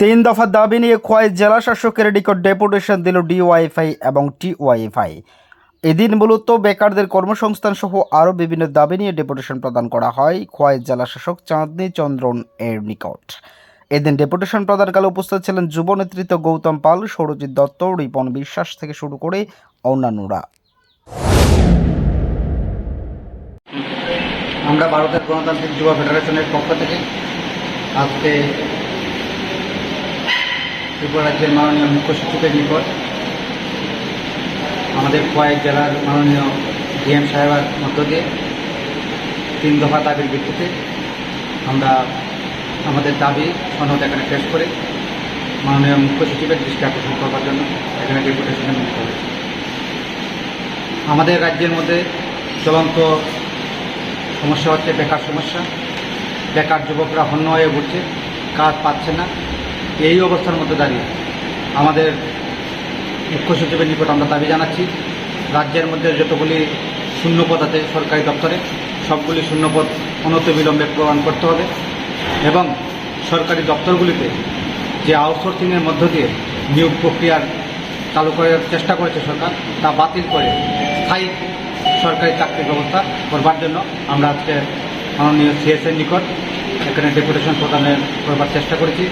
তিন দফা দাবি নিয়ে খোয়াই জেলা শাসকের নিকট ডেপুটেশন দিল ডিওয়াইফাই এবং টিওয়াইফাই। এদিন মূলত বেকারদের কর্মসংস্থান সহ আরও বিভিন্ন দাবি নিয়ে ডেপুটেশন প্রদান করা হয় খোয়াই জেলা শাসক চাঁদনী চন্দ্রন এর নিকট। এদিন ডেপুটেশন প্রদানকালে উপস্থিত ছিলেন যুব নেতৃত্ব গৌতম পাল, সৌরজিৎ দত্ত, রিপন বিশ্বাস থেকে শুরু করে অন্যান্যরা। আমরা ভারতের গণতান্ত্রিক যুব ফেডারেশনের পক্ষ থেকে আজকে ত্রিপুরা রাজ্যের মাননীয় মুখ্য সচিবের নিকট, আমাদের কয়েক জেলার মাননীয় ডিএম সাহেবের মধ্য দিয়ে তিন দফা দাবির ভিত্তিতে আমরা আমাদের দাবি সনদ এখানে পেশ করে মাননীয় মুখ্য সচিবের দৃষ্টি আকর্ষণ করবার জন্য এখানে ডেপুটেশনে মিলিত আমাদের রাজ্যের মধ্যে চলন্ত সমস্যা হচ্ছে বেকার সমস্যা। বেকার যুবকরা হন্য হয়ে ঘুরছে কাজ পাচ্ছে না। এই অবস্থার মধ্যে দাঁড়িয়ে আমাদের মুখ্য সচিবের নিকট আমরা দাবি জানাচ্ছি, রাজ্যের মধ্যে যতগুলি শূন্যপদ আছে সরকারি দপ্তরে, সবগুলি শূন্যপদ অনতিবিলম্বে প্রদান করতে হবে এবং সরকারি দপ্তরগুলিতে যে আউটসোর্সিংয়ের মধ্য দিয়ে নিয়োগ প্রক্রিয়ার চালু করার চেষ্টা করেছে সরকার, তা বাতিল করে স্থায়ী সরকারি চাকরির ব্যবস্থা করবার জন্য আমরা আজকে মাননীয় সিএসের নিকট এখানে ডেপুটেশন প্রদানের করবার চেষ্টা করেছি।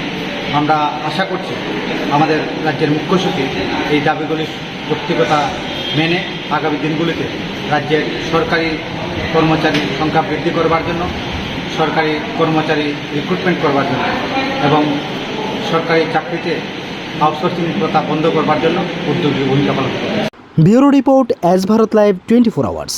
আমরা আশা করছি আমাদের রাজ্যের মুখ্য সচিব এই দাবিগুলির যৌক্তিকতা মেনে আগামী দিনগুলিতে রাজ্যের সরকারি কর্মচারীর সংখ্যা বৃদ্ধি করবার জন্য, সরকারি কর্মচারী রিক্রুটমেন্ট করবার জন্য এবং সরকারি চাকরিতে আউটসোর্সিং প্রথা বন্ধ করবার জন্য উদ্যোগী ভূমিকা পালন করবে। Bureau report as Bharat live twenty four hours.